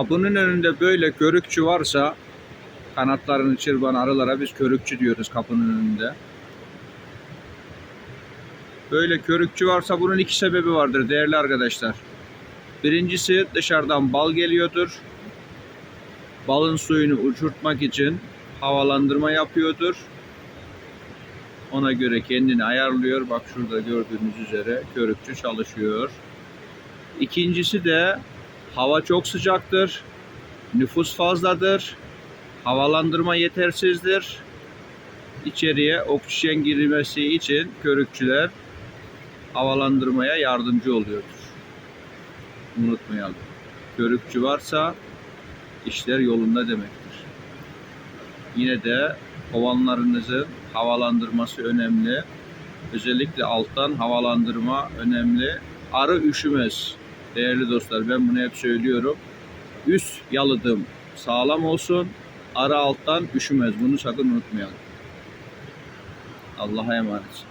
Kapının önünde böyle körükçü varsa kanatlarını çırpan arılara biz körükçü diyoruz kapının önünde. Böyle körükçü varsa bunun iki sebebi vardır değerli arkadaşlar. Birincisi dışarıdan bal geliyordur. Balın suyunu uçurtmak için havalandırma yapıyordur. Ona göre kendini ayarlıyor. Bak şurada gördüğünüz üzere körükçü çalışıyor. İkincisi de hava çok sıcaktır. Nüfus fazladır. Havalandırma yetersizdir. İçeriye oksijen girmesi için körükçüler havalandırmaya yardımcı oluyordur. Unutmayalım. Körükçü varsa işler yolunda demektir. Yine de kovanlarınızın havalandırması önemli. Özellikle alttan havalandırma önemli. Arı üşümez. Değerli dostlar ben bunu hep söylüyorum. Üst yalıdım sağlam olsun. Arı alttan üşümez. Bunu sakın unutmayalım. Allah'a emanet.